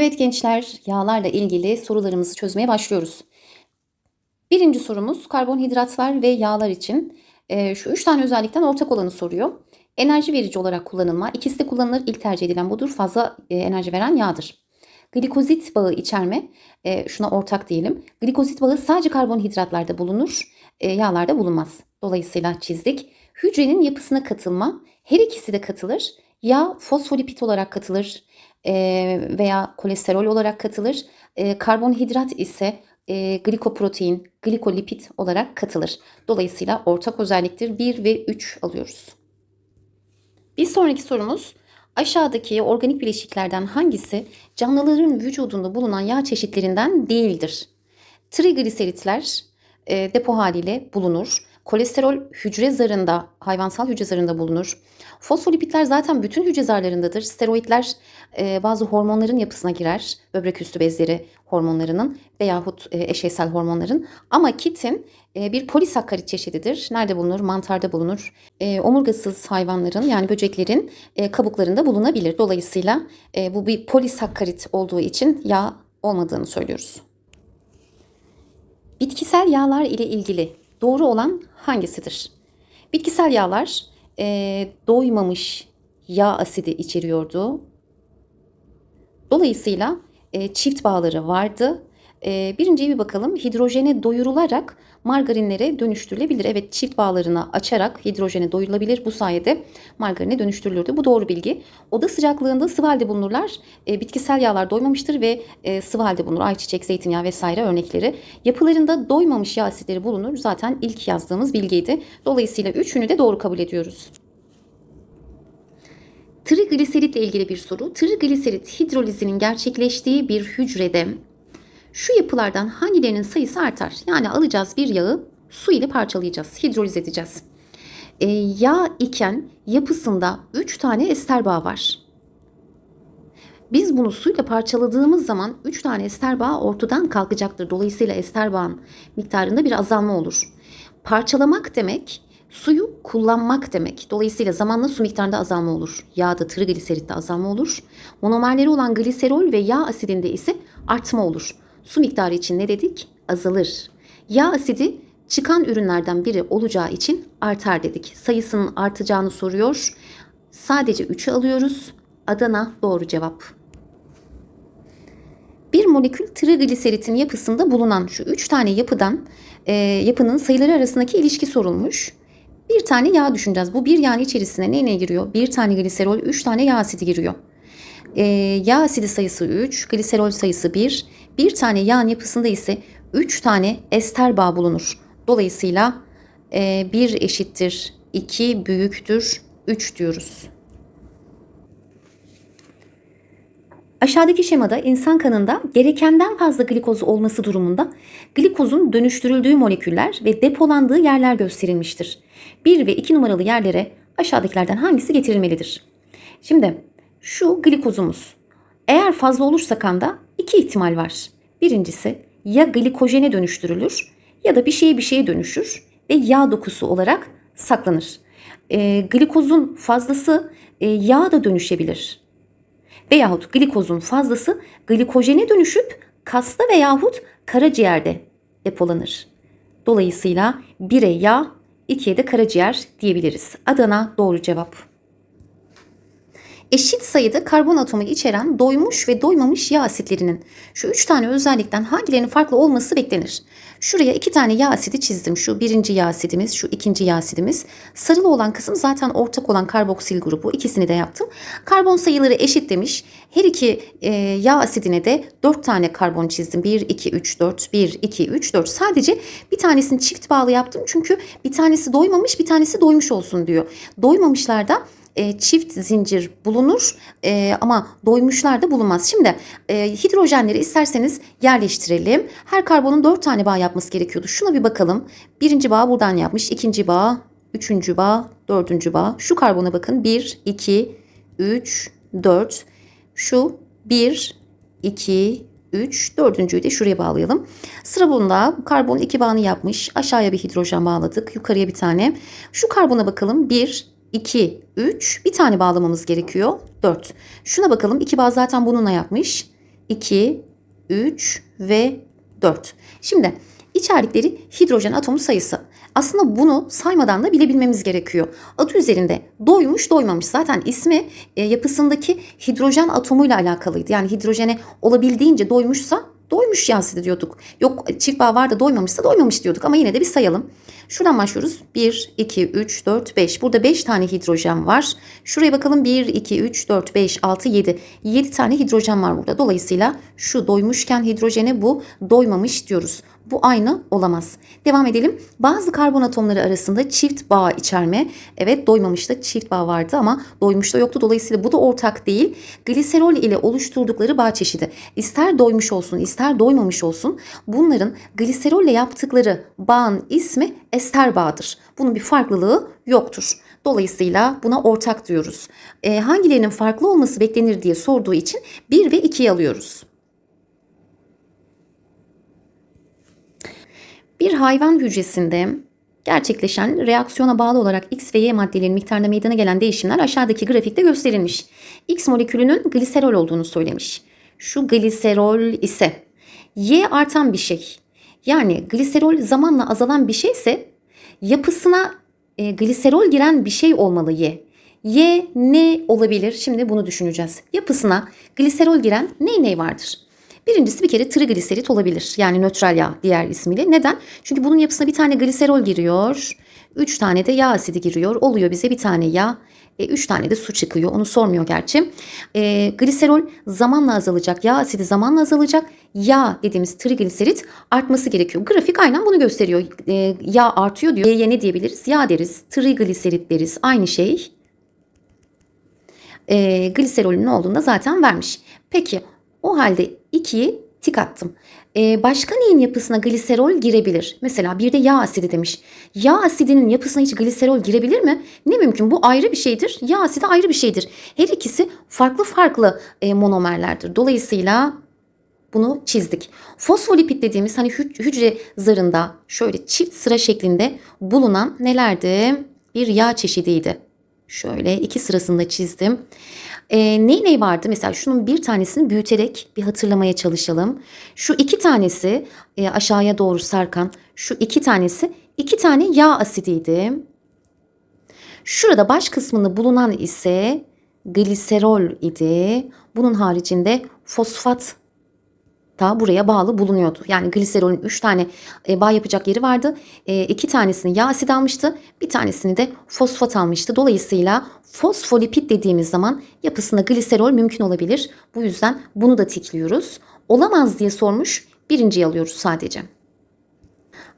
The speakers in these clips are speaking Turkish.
Evet gençler, yağlarla ilgili sorularımızı çözmeye başlıyoruz. Birinci sorumuz karbonhidratlar ve yağlar için e, şu üç tane özellikten ortak olanı soruyor. Enerji verici olarak kullanılma, ikisi de kullanılır, ilk tercih edilen budur. Fazla e, enerji veren yağdır. Glikozit bağı içerme, e, şuna ortak diyelim. Glikozit bağı sadece karbonhidratlarda bulunur, e, yağlarda bulunmaz. Dolayısıyla çizdik. Hücrenin yapısına katılma, her ikisi de katılır. Yağ fosfolipid olarak katılır e, veya kolesterol olarak katılır. E, karbonhidrat ise e, glikoprotein, glikolipid olarak katılır. Dolayısıyla ortak özelliktir 1 ve 3 alıyoruz. Bir sonraki sorumuz aşağıdaki organik bileşiklerden hangisi canlıların vücudunda bulunan yağ çeşitlerinden değildir? Trigliseritler e, depo haliyle bulunur. Kolesterol hücre zarında, hayvansal hücre zarında bulunur. Fosfolipidler zaten bütün hücre zarlarındadır. Steroidler e, bazı hormonların yapısına girer. Böbrek üstü bezleri hormonlarının veyahut e, eşeysel hormonların. Ama kitin e, bir polisakkarit çeşididir. Nerede bulunur? Mantarda bulunur. E, omurgasız hayvanların yani böceklerin e, kabuklarında bulunabilir. Dolayısıyla e, bu bir polisakkarit olduğu için yağ olmadığını söylüyoruz. Bitkisel yağlar ile ilgili doğru olan hangisidir? Bitkisel yağlar e, doymamış yağ asidi içeriyordu. Dolayısıyla e, çift bağları vardı. E, birinciye bir bakalım. Hidrojene doyurularak margarinlere dönüştürülebilir. Evet çift bağlarını açarak hidrojene doyurulabilir. Bu sayede margarine dönüştürülürdü. Bu doğru bilgi. Oda sıcaklığında sıvı halde bulunurlar. E, bitkisel yağlar doymamıştır ve e, sıvı halde bulunur. Ayçiçek, zeytinyağı vesaire örnekleri. Yapılarında doymamış yağ asitleri bulunur. Zaten ilk yazdığımız bilgiydi. Dolayısıyla üçünü de doğru kabul ediyoruz. Trigliseritle ilgili bir soru. Trigliserit hidrolizinin gerçekleştiği bir hücrede şu yapılardan hangilerinin sayısı artar? Yani alacağız bir yağı su ile parçalayacağız, hidroliz edeceğiz. E, yağ iken yapısında 3 tane ester bağı var. Biz bunu suyla parçaladığımız zaman 3 tane ester bağı ortadan kalkacaktır. Dolayısıyla ester bağın miktarında bir azalma olur. Parçalamak demek suyu kullanmak demek. Dolayısıyla zamanla su miktarında azalma olur. Yağda trigliseritte azalma olur. Monomerleri olan gliserol ve yağ asidinde ise artma olur. Su miktarı için ne dedik? Azalır. Yağ asidi çıkan ürünlerden biri olacağı için artar dedik. Sayısının artacağını soruyor. Sadece 3'ü alıyoruz. Adana doğru cevap. Bir molekül trigliseritin yapısında bulunan şu 3 tane yapıdan e, yapının sayıları arasındaki ilişki sorulmuş. Bir tane yağ düşüneceğiz. Bu bir yağın içerisine ne ne giriyor? Bir tane gliserol, 3 tane yağ asidi giriyor. E, yağ asidi sayısı 3, gliserol sayısı 1. Bir tane yağın yapısında ise 3 tane ester bağ bulunur. Dolayısıyla e, 1 eşittir 2 büyüktür 3 diyoruz. Aşağıdaki şemada insan kanında gerekenden fazla glikoz olması durumunda glikozun dönüştürüldüğü moleküller ve depolandığı yerler gösterilmiştir. 1 ve 2 numaralı yerlere aşağıdakilerden hangisi getirilmelidir? Şimdi şu glikozumuz. Eğer fazla olursa kanda iki ihtimal var. Birincisi ya glikojene dönüştürülür ya da bir şeye bir şeye dönüşür ve yağ dokusu olarak saklanır. E, glikozun fazlası e, yağa da dönüşebilir. Veyahut glikozun fazlası glikojene dönüşüp kasta veyahut karaciğerde depolanır. Dolayısıyla 1'e yağ, 2'ye de karaciğer diyebiliriz. Adana doğru cevap eşit sayıda karbon atomu içeren doymuş ve doymamış yağ asitlerinin şu üç tane özellikten hangilerinin farklı olması beklenir. Şuraya iki tane yağ asidi çizdim. Şu birinci yağ asidimiz, şu ikinci yağ asidimiz. Sarılı olan kısım zaten ortak olan karboksil grubu. İkisini de yaptım. Karbon sayıları eşit demiş. Her iki e, yağ asidine de 4 tane karbon çizdim. 1, 2, 3, 4, 1, 2, 3, 4. Sadece bir tanesini çift bağlı yaptım. Çünkü bir tanesi doymamış, bir tanesi doymuş olsun diyor. Doymamışlarda e, çift zincir bulunur e, ama doymuşlar da bulunmaz. Şimdi e, hidrojenleri isterseniz yerleştirelim. Her karbonun 4 tane bağ yapması gerekiyordu. Şuna bir bakalım. Birinci bağ buradan yapmış. ikinci bağ, üçüncü bağ, dördüncü bağ. Şu karbona bakın. 1, 2, 3, 4. Şu 1, 2, 3, dördüncüyü de şuraya bağlayalım. Sıra bunda karbon 2 bağını yapmış. Aşağıya bir hidrojen bağladık. Yukarıya bir tane. Şu karbona bakalım. 1, 2, 3. Bir tane bağlamamız gerekiyor. 4. Şuna bakalım. 2 bağ zaten bununla yapmış. 2, 3 ve 4. Şimdi içerdikleri hidrojen atomu sayısı. Aslında bunu saymadan da bilebilmemiz gerekiyor. Adı üzerinde doymuş doymamış. Zaten ismi e, yapısındaki hidrojen atomuyla alakalıydı. Yani hidrojene olabildiğince doymuşsa doymuş yansıdı diyorduk. Yok çift bağ var da doymamışsa doymamış diyorduk ama yine de bir sayalım. Şuradan başlıyoruz. 1, 2, 3, 4, 5. Burada 5 tane hidrojen var. Şuraya bakalım 1, 2, 3, 4, 5, 6, 7. 7 tane hidrojen var burada. Dolayısıyla şu doymuşken hidrojene bu doymamış diyoruz. Bu aynı olamaz. Devam edelim. Bazı karbon atomları arasında çift bağ içerme. Evet doymamışta çift bağ vardı ama doymuşta yoktu. Dolayısıyla bu da ortak değil. Gliserol ile oluşturdukları bağ çeşidi. İster doymuş olsun ister doymamış olsun bunların gliserol ile yaptıkları bağın ismi ester bağıdır. Bunun bir farklılığı yoktur. Dolayısıyla buna ortak diyoruz. E, hangilerinin farklı olması beklenir diye sorduğu için 1 ve 2'yi alıyoruz. Bir hayvan hücresinde gerçekleşen reaksiyona bağlı olarak X ve Y maddelerinin miktarında meydana gelen değişimler aşağıdaki grafikte gösterilmiş. X molekülünün gliserol olduğunu söylemiş. Şu gliserol ise Y artan bir şey. Yani gliserol zamanla azalan bir şeyse yapısına e, gliserol giren bir şey olmalı Y. Y ne olabilir? Şimdi bunu düşüneceğiz. Yapısına gliserol giren ne ne vardır? Birincisi bir kere trigliserit olabilir. Yani nötral yağ diğer ismiyle. Neden? Çünkü bunun yapısına bir tane gliserol giriyor. Üç tane de yağ asidi giriyor. Oluyor bize bir tane yağ. E, üç tane de su çıkıyor. Onu sormuyor gerçi. E, gliserol zamanla azalacak. Yağ asidi zamanla azalacak. Yağ dediğimiz trigliserit artması gerekiyor. Grafik aynen bunu gösteriyor. E, yağ artıyor diyor. Y'ye ne diyebiliriz? Yağ deriz. Trigliserit deriz. Aynı şey. E, gliserolün ne olduğunu da zaten vermiş. Peki o halde 2'yi tik attım. Ee, başka neyin yapısına gliserol girebilir? Mesela bir de yağ asidi demiş. Yağ asidinin yapısına hiç gliserol girebilir mi? Ne mümkün? Bu ayrı bir şeydir. Yağ asidi ayrı bir şeydir. Her ikisi farklı farklı e, monomerlerdir. Dolayısıyla bunu çizdik. Fosfolipid dediğimiz hani hücre zarında şöyle çift sıra şeklinde bulunan nelerdi? Bir yağ çeşidiydi. Şöyle iki sırasında çizdim. E, ney ney vardı? Mesela şunun bir tanesini büyüterek bir hatırlamaya çalışalım. Şu iki tanesi e, aşağıya doğru sarkan şu iki tanesi iki tane yağ asidiydi. Şurada baş kısmında bulunan ise gliserol idi. Bunun haricinde fosfat da buraya bağlı bulunuyordu. Yani gliserolün 3 tane e, bağ yapacak yeri vardı. 2 e, tanesini yağ asit almıştı. Bir tanesini de fosfat almıştı. Dolayısıyla fosfolipid dediğimiz zaman yapısında gliserol mümkün olabilir. Bu yüzden bunu da tikliyoruz. Olamaz diye sormuş. Birinciyi alıyoruz sadece.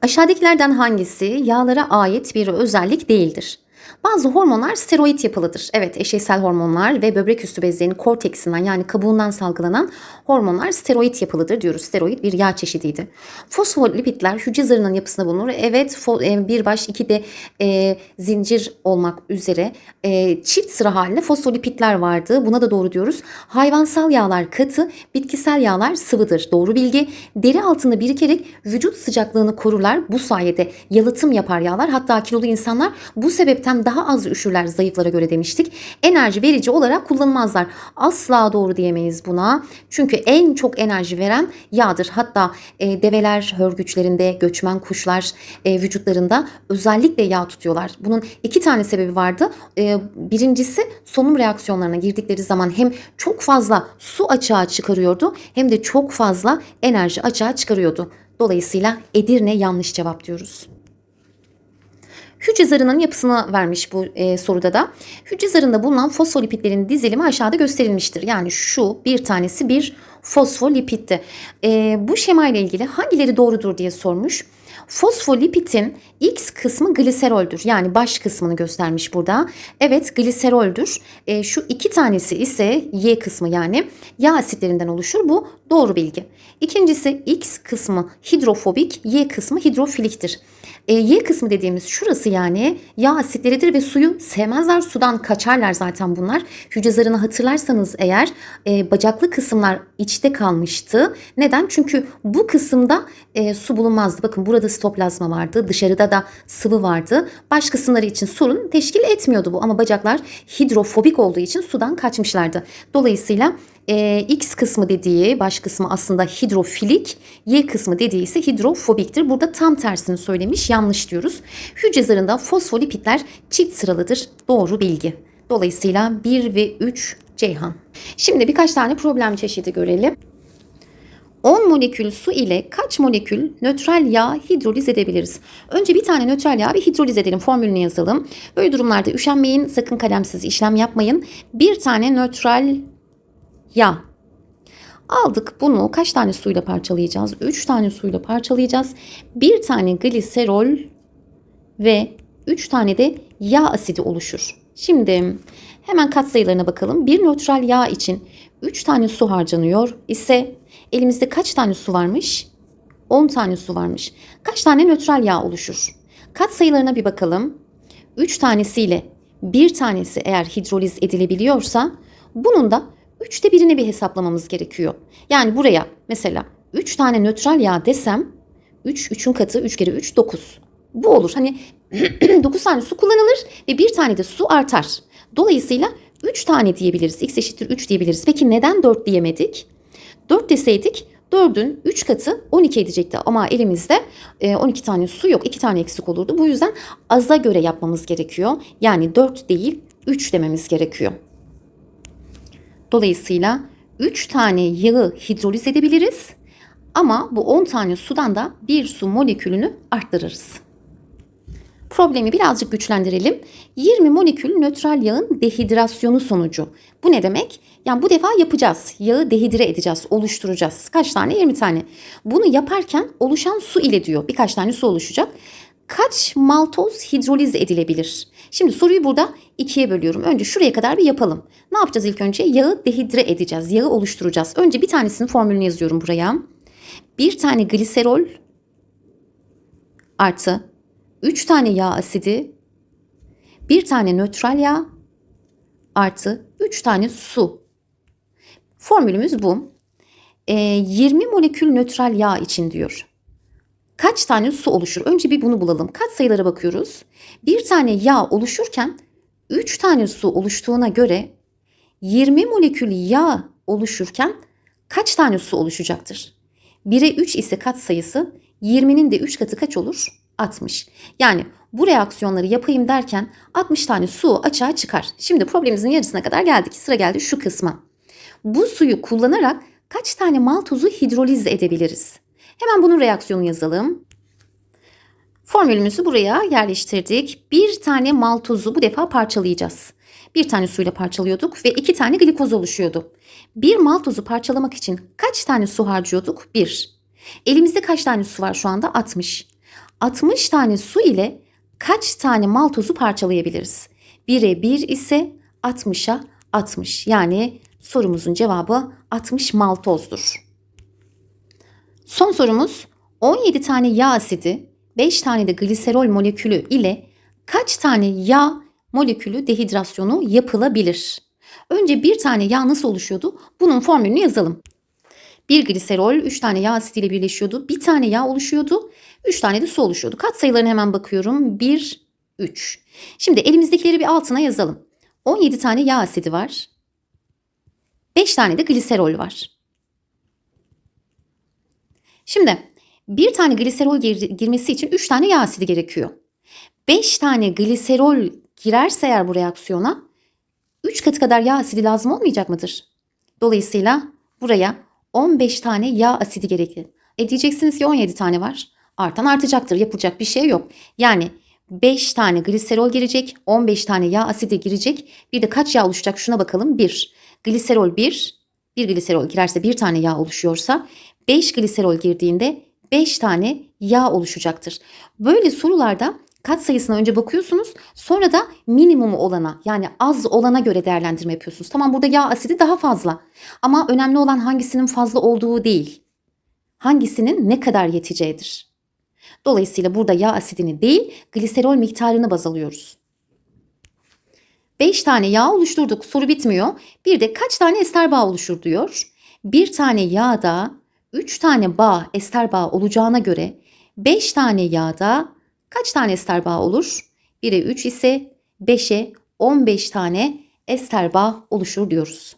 Aşağıdakilerden hangisi yağlara ait bir özellik değildir? Bazı hormonlar steroid yapılıdır. Evet eşeysel hormonlar ve böbrek üstü bezlerinin korteksinden yani kabuğundan salgılanan hormonlar steroid yapılıdır diyoruz. Steroid bir yağ çeşidiydi. Fosfolipidler hücre zarının yapısında bulunur. Evet e, bir baş iki de e, zincir olmak üzere e, çift sıra halinde fosfolipidler vardı. Buna da doğru diyoruz. Hayvansal yağlar katı, bitkisel yağlar sıvıdır. Doğru bilgi. Deri altında birikerek vücut sıcaklığını korurlar. Bu sayede yalıtım yapar yağlar. Hatta kilolu insanlar bu sebepten daha az üşürler zayıflara göre demiştik. Enerji verici olarak kullanılmazlar. Asla doğru diyemeyiz buna. Çünkü en çok enerji veren yağdır. Hatta e, develer hörgüçlerinde, göçmen kuşlar e, vücutlarında özellikle yağ tutuyorlar. Bunun iki tane sebebi vardı. E, birincisi solunum reaksiyonlarına girdikleri zaman hem çok fazla su açığa çıkarıyordu hem de çok fazla enerji açığa çıkarıyordu. Dolayısıyla Edirne yanlış cevap diyoruz. Hücre zarının yapısını vermiş bu e, soruda da. Hücre zarında bulunan fosfolipidlerin dizilimi aşağıda gösterilmiştir. Yani şu bir tanesi bir fosfolipiddi. E, bu şema ile ilgili hangileri doğrudur diye sormuş. Fosfolipidin X kısmı gliseroldür. Yani baş kısmını göstermiş burada. Evet gliseroldür. E, şu iki tanesi ise Y kısmı yani yağ asitlerinden oluşur. Bu doğru bilgi. İkincisi X kısmı hidrofobik, Y kısmı hidrofiliktir. E, y kısmı dediğimiz şurası yani yağ asitleridir ve suyu sevmezler. Sudan kaçarlar zaten bunlar. Hücre zarını hatırlarsanız eğer e, bacaklı kısımlar içte kalmıştı. Neden? Çünkü bu kısımda e, su bulunmazdı. Bakın burada sitoplazma vardı. Dışarıda da sıvı vardı. Baş kısımları için sorun teşkil etmiyordu bu. Ama bacaklar hidrofobik olduğu için sudan kaçmışlardı. Dolayısıyla e, X kısmı dediği baş kısmı aslında hidrofilik, Y kısmı dediği ise hidrofobiktir. Burada tam tersini söylemiş, yanlış diyoruz. Hücre zarında fosfolipitler çift sıralıdır. Doğru bilgi. Dolayısıyla 1 ve 3 Ceyhan. Şimdi birkaç tane problem çeşidi görelim. 10 molekül su ile kaç molekül nötral yağ hidroliz edebiliriz? Önce bir tane nötral yağ bir hidroliz edelim. Formülünü yazalım. Böyle durumlarda üşenmeyin. Sakın kalemsiz işlem yapmayın. Bir tane nötral yağ. Aldık bunu kaç tane suyla parçalayacağız? 3 tane suyla parçalayacağız. Bir tane gliserol ve 3 tane de yağ asidi oluşur. Şimdi hemen katsayılarına bakalım. Bir nötral yağ için 3 tane su harcanıyor ise elimizde kaç tane su varmış? 10 tane su varmış. Kaç tane nötral yağ oluşur? Katsayılarına bir bakalım. 3 tanesiyle bir tanesi eğer hidroliz edilebiliyorsa bunun da üçte birini bir hesaplamamız gerekiyor. Yani buraya mesela 3 tane nötral yağ desem 3, 3'ün katı 3 kere 3 9. Bu olur. Hani 9 tane su kullanılır ve bir tane de su artar. Dolayısıyla 3 tane diyebiliriz. X eşittir 3 diyebiliriz. Peki neden 4 diyemedik? 4 deseydik 4'ün 3 katı 12 edecekti ama elimizde 12 e, tane su yok. 2 tane eksik olurdu. Bu yüzden aza göre yapmamız gerekiyor. Yani 4 değil 3 dememiz gerekiyor. Dolayısıyla 3 tane yağı hidroliz edebiliriz. Ama bu 10 tane sudan da bir su molekülünü arttırırız. Problemi birazcık güçlendirelim. 20 molekül nötral yağın dehidrasyonu sonucu. Bu ne demek? Yani bu defa yapacağız. Yağı dehidre edeceğiz, oluşturacağız. Kaç tane? 20 tane. Bunu yaparken oluşan su ile diyor. Birkaç tane su oluşacak. Kaç maltoz hidroliz edilebilir? Şimdi soruyu burada ikiye bölüyorum. Önce şuraya kadar bir yapalım. Ne yapacağız ilk önce? Yağı dehidre edeceğiz. Yağı oluşturacağız. Önce bir tanesinin formülünü yazıyorum buraya. Bir tane gliserol artı 3 tane yağ asidi, bir tane nötral yağ artı 3 tane su. Formülümüz bu. E, 20 molekül nötral yağ için diyor. Kaç tane su oluşur? Önce bir bunu bulalım. Kaç sayılara bakıyoruz? Bir tane yağ oluşurken 3 tane su oluştuğuna göre 20 molekül yağ oluşurken kaç tane su oluşacaktır? 1'e 3 ise kat sayısı 20'nin de 3 katı kaç olur? 60. Yani bu reaksiyonları yapayım derken 60 tane su açığa çıkar. Şimdi problemimizin yarısına kadar geldik. Sıra geldi şu kısma. Bu suyu kullanarak kaç tane maltozu hidroliz edebiliriz? Hemen bunun reaksiyonu yazalım. Formülümüzü buraya yerleştirdik. Bir tane maltozu bu defa parçalayacağız. Bir tane suyla parçalıyorduk ve iki tane glikoz oluşuyordu. Bir maltozu parçalamak için kaç tane su harcıyorduk? Bir. Elimizde kaç tane su var şu anda? 60. 60 tane su ile kaç tane maltozu parçalayabiliriz? 1'e 1 ise 60'a 60. Yani sorumuzun cevabı 60 maltozdur. Son sorumuz 17 tane yağ asidi, 5 tane de gliserol molekülü ile kaç tane yağ molekülü dehidrasyonu yapılabilir? Önce bir tane yağ nasıl oluşuyordu? Bunun formülünü yazalım. Bir gliserol 3 tane yağ asidi ile birleşiyordu. Bir tane yağ oluşuyordu. 3 tane de su oluşuyordu. Kat sayılarına hemen bakıyorum. 1, 3. Şimdi elimizdekileri bir altına yazalım. 17 tane yağ asidi var. 5 tane de gliserol var. Şimdi bir tane gliserol gir girmesi için 3 tane yağ asidi gerekiyor. 5 tane gliserol girerse eğer bu reaksiyona 3 katı kadar yağ asidi lazım olmayacak mıdır? Dolayısıyla buraya 15 tane yağ asidi gerekli. E diyeceksiniz ki 17 tane var. Artan artacaktır. Yapılacak bir şey yok. Yani 5 tane gliserol girecek, 15 tane yağ asidi girecek. Bir de kaç yağ oluşacak şuna bakalım. 1. Gliserol 1. Bir gliserol girerse bir tane yağ oluşuyorsa 5 gliserol girdiğinde 5 tane yağ oluşacaktır. Böyle sorularda kat sayısına önce bakıyorsunuz. Sonra da minimumu olana yani az olana göre değerlendirme yapıyorsunuz. Tamam burada yağ asidi daha fazla. Ama önemli olan hangisinin fazla olduğu değil. Hangisinin ne kadar yeteceğidir. Dolayısıyla burada yağ asidini değil gliserol miktarını baz alıyoruz. 5 tane yağ oluşturduk. Soru bitmiyor. Bir de kaç tane ester bağ oluşur diyor. Bir tane yağda 3 tane bağ ester bağ olacağına göre 5 tane yağda kaç tane ester bağ olur? 1'e 3 ise 5'e 15 tane ester bağ oluşur diyoruz.